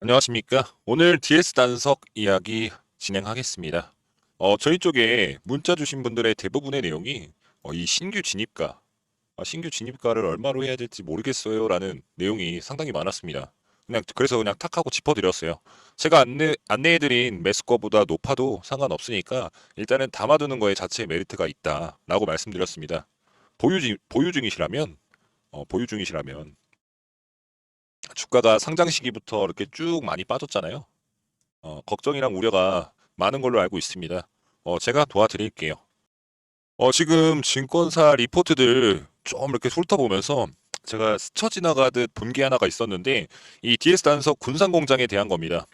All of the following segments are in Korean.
안녕하십니까. 오늘 DS 단석 이야기 진행하겠습니다. 어, 저희 쪽에 문자 주신 분들의 대부분의 내용이 어, 이 신규 진입가, 아, 신규 진입가를 얼마로 해야 될지 모르겠어요. 라는 내용이 상당히 많았습니다. 그냥, 그래서 그냥 탁 하고 짚어드렸어요. 제가 안내, 안내해드린 매수거보다 높아도 상관없으니까 일단은 담아두는 거에 자체의 메리트가 있다. 라고 말씀드렸습니다. 보유, 중- 보유 중이시라면, 어, 보유 중이시라면 주가가 상장 시기부터 이렇게 쭉 많이 빠졌잖아요. 어, 걱정이랑 우려가 많은 걸로 알고 있습니다. 어, 제가 도와드릴게요. 어, 지금 증권사 리포트들 좀 이렇게 훑어보면서 제가 스쳐 지나가듯 본 게 하나가 있었는데 이 DS 단석 군산 공장에 대한 겁니다.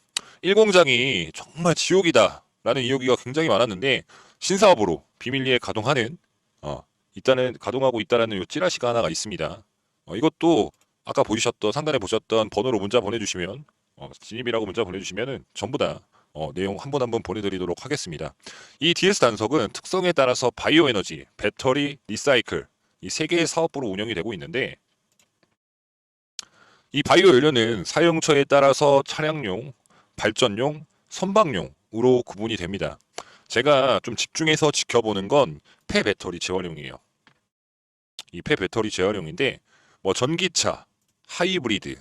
1공장이 정말 지옥이다 라는 이야기가 굉장히 많았는데 신사업으로 비밀리에 가동하는 어, 일단은 가동하고 있다라는 요 찌라시가 하나가 있습니다. 어, 이것도 아까 보셨던 상단에 보셨던 번호로 문자 보내주시면 어, 진입이라고 문자 보내주시면은 전부 다 어, 내용 한 번 한 번 보내드리도록 하겠습니다. 이 DS 단석은 특성에 따라서 바이오 에너지, 배터리, 리사이클 이 세 개의 사업부로 운영이 되고 있는데 이 바이오 연료는 사용처에 따라서 차량용, 발전용, 선박용으로 구분이 됩니다. 제가 좀 집중해서 지켜보는 건 폐배터리 재활용이에요. 이 폐배터리 재활용인데 뭐 전기차, 하이브리드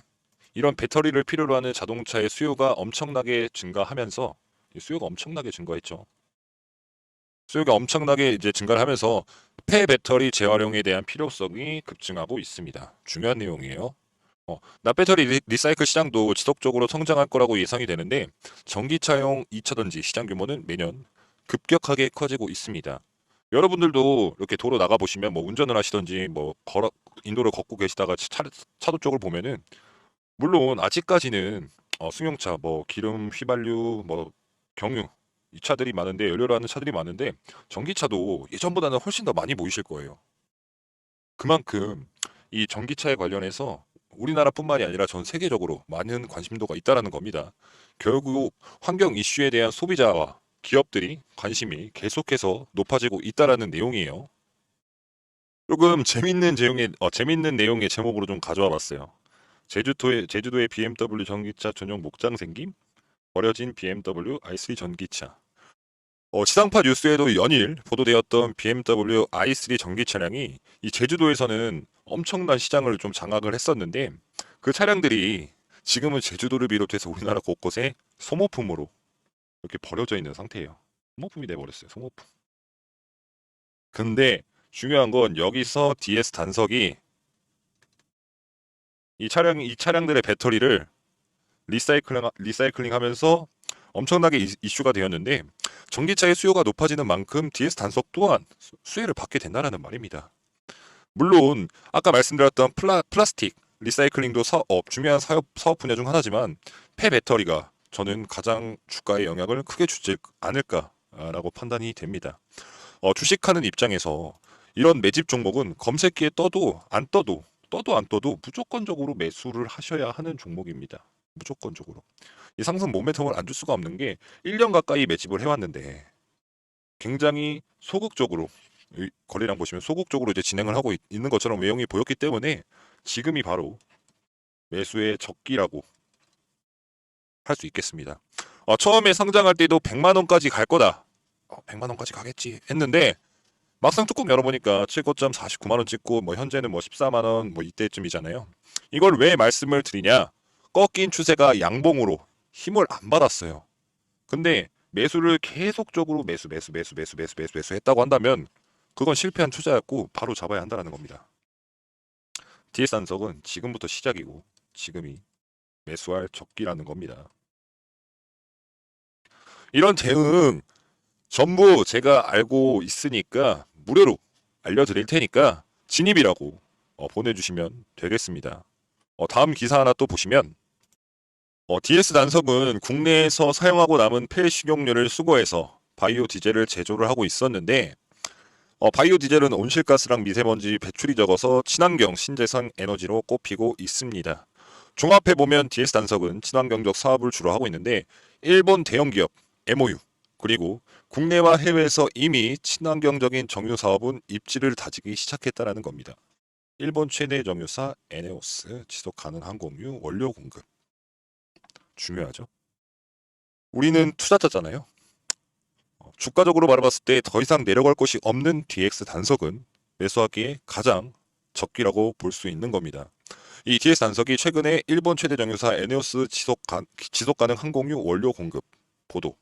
이런 배터리를 필요로 하는 자동차의 수요가 엄청나게 증가하면서 이 수요가 엄청나게 증가했죠. 수요가 엄청나게 이제 증가를 하면서 폐 배터리 재활용에 대한 필요성이 급증하고 있습니다. 중요한 내용이에요. 어, 납배터리 리- 리사이클 시장도 지속적으로 성장할 거라고 예상이 되는데 전기차용 2차 전지 시장 규모는 매년 급격하게 커지고 있습니다. 여러분들도 이렇게 도로 나가 보시면 뭐 운전을 하시던지 뭐 걸어 인도를 걷고 계시다가 차, 차도 쪽을 보면은 물론 아직까지는 어, 승용차 뭐 기름 휘발유 뭐 경유 이 차들이 많은데 연료로 하는 차들이 많은데 전기차도 예전보다는 훨씬 더 많이 보이실 거예요. 그만큼 이 전기차에 관련해서 우리나라뿐만이 아니라 전 세계적으로 많은 관심도가 있다라는 겁니다. 결국 환경 이슈에 대한 소비자와 기업들이 관심이 계속해서 높아지고 있다라는 내용이에요. 조금 재밌는 내용의 어, 재밌는 내용의 제목으로 좀 가져와 봤어요. 제주도의 제주도의 BMW 전기차 전용 목장 생김, 버려진 BMW i3 전기차. 어, 시상파 뉴스에도 연일 보도되었던 BMW i3 전기 차량이 이 제주도에서는 엄청난 시장을 좀 장악을 했었는데 그 차량들이 지금은 제주도를 비롯해서 우리나라 곳곳에 소모품으로 이렇게 버려져 있는 상태예요. 소모품이 돼버렸어요. 소모품. 근데 중요한 건 여기서 DS 단석이 이 차량 이 차량들의 배터리를 리사이클링 리사이클링 하면서 엄청나게 이- 이슈가 되었는데 전기차의 수요가 높아지는 만큼 DS 단속 또한 수- 수혜를 받게 된다는 말입니다. 물론 아까 말씀드렸던 플라, 플라스틱 리사이클링도 사업 중요한 사업 사업 분야 중 하나지만 폐 배터리가 저는 가장 주가에 영향을 크게 주지 않을까라고 판단이 됩니다. 어, 주식하는 입장에서 이런 매집 종목은 검색기에 떠도 안 떠도 떠도 안 떠도 무조건적으로 매수를 하셔야 하는 종목입니다. 무조건적으로. 이 상승 모멘텀을 안 줄 수가 없는 게 1년 가까이 매집을 해왔는데 굉장히 소극적으로 이 거래량 보시면 소극적으로 이제 진행을 하고 있, 는 것처럼 외형이 보였기 때문에 지금이 바로 매수의 적기라고 할 수 있겠습니다. 어, 처음에 상장할 때도 100만 원까지 갈 거다. 어, 100만 원까지 가겠지 했는데 막상 뚜껑 열어보니까 7고점 49만 원 찍고 뭐 현재는 뭐 14만 원 뭐 이때쯤이잖아요. 이걸 왜 말씀을 드리냐? 꺾인 추세가 양봉으로 힘을 안 받았어요. 근데 매수를 계속적으로 매수 매수 매수 매수 매수 매수 매수 했다고 한다면 그건 실패한 투자였고 바로 잡아야 한다는 겁니다. DS 단석은 지금부터 시작이고 지금이 매수할 적기라는 겁니다. 이런 대응 전부 제가 알고 있으니까 무료로 알려드릴 테니까 진입이라고 어, 보내주시면 되겠습니다. 어, 다음 기사 하나 또 보시면 어, DS 단석은 국내에서 사용하고 남은 폐식용유를 수거해서 바이오 디젤을 제조를 하고 있었는데 어, 바이오 디젤은 온실가스랑 미세먼지 배출이 적어서 친환경 신재생 에너지로 꼽히고 있습니다. 종합해 보면 DS 단석은 친환경적 사업을 주로 하고 있는데 일본 대형 기업 MOU 그리고 국내와 해외에서 이미 친환경적인 정유 사업은 입지를 다지기 시작했다라는 겁니다. 일본 최대 정유사 에네오스 지속 가능 항공유 원료 공급 중요하죠. 우리는 투자자잖아요. 어, 주가적으로 바라봤을 때 더 이상 내려갈 것이 없는 DX 단석은 매수하기에 가장 적기라고 볼 수 있는 겁니다. 이 DX 단석이 최근에 일본 최대 정유사 에네오스 지속, 가, 지속 가능 항공유 원료 공급 보도.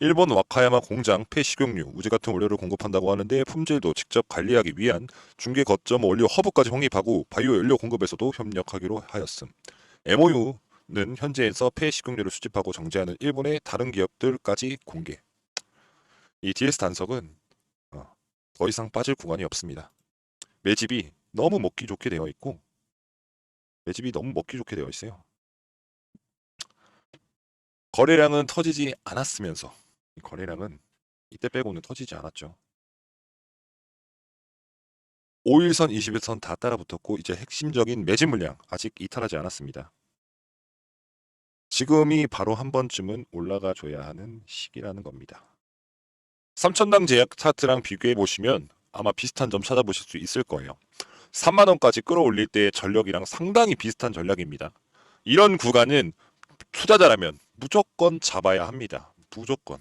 일본 와카야마 공장 폐식용유, 우지 같은 원료를 공급한다고 하는데 품질도 직접 관리하기 위한 중개 거점 원료 허브까지 확립하고 바이오 연료 공급에서도 협력하기로 하였음. MOU는 현재에서 폐식용유를 수집하고 정제하는 일본의 다른 기업들까지 공개. 이 DS 단석은 어, 더 이상 빠질 구간이 없습니다. 매집이 너무 먹기 좋게 되어 있고 매집이 너무 먹기 좋게 되어 있어요. 거래량은 터지지 않았으면서 이 거래량은 이때 빼고는 터지지 않았죠. 5일선, 21선 다 따라붙었고 이제 핵심적인 매집 물량 아직 이탈하지 않았습니다. 지금이 바로 한 번쯤은 올라가 줘야 하는 시기라는 겁니다. 3천당 제약 차트랑 비교해 보시면 아마 비슷한 점 찾아보실 수 있을 거예요. 3만 원까지 끌어올릴 때의 전력이랑 상당히 비슷한 전략입니다. 이런 구간은 투자자라면 무조건 잡아야 합니다. 무조건.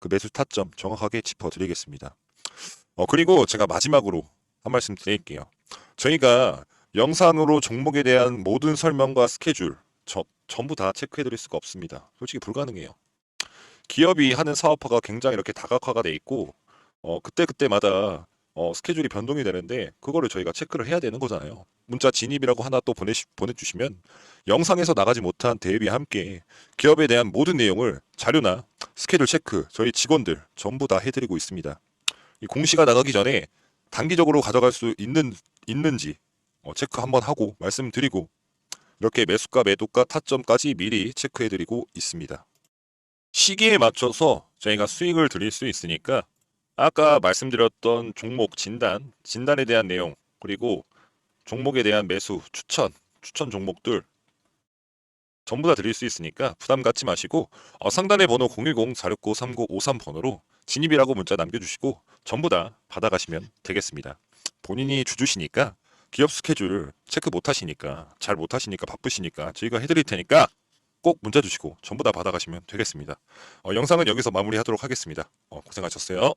그 매수 타점 정확하게 짚어드리겠습니다. 어, 그리고 제가 마지막으로 한 말씀 드릴게요. 저희가 영상으로 종목에 대한 모든 설명과 스케줄 저, 전부 다 체크해드릴 수가 없습니다. 솔직히 불가능해요. 기업이 하는 사업화가 굉장히 이렇게 다각화가 돼 있고 어, 그때그때마다 어, 스케줄이 변동이 되는데 그거를 저희가 체크를 해야 되는 거잖아요. 문자 진입이라고 하나 또 보내 보내주시면 영상에서 나가지 못한 대비와 함께 기업에 대한 모든 내용을 자료나 스케줄 체크 저희 직원들 전부 다 해드리고 있습니다. 이 공시가 나가기 전에 단기적으로 가져갈 수 있는 있는지 어, 체크 한번 하고 말씀드리고 이렇게 매수가 매도가 타점까지 미리 체크해드리고 있습니다. 시기에 맞춰서 저희가 수익을 드릴 수 있으니까 아까 말씀드렸던 종목 진단, 진단에 대한 내용, 그리고 종목에 대한 매수, 추천, 추천 종목들 전부 다 드릴 수 있으니까 부담 갖지 마시고 어, 상단의 번호 010-469-3953 번호로 진입이라고 문자 남겨주시고 전부 다 받아가시면 되겠습니다. 본인이 주주시니까 기업 스케줄 체크 못 하시니까 잘 못 하시니까 바쁘시니까 저희가 해드릴 테니까 꼭 문자 주시고 전부 다 받아가시면 되겠습니다. 어, 영상은 여기서 마무리하도록 하겠습니다. 어, 고생하셨어요.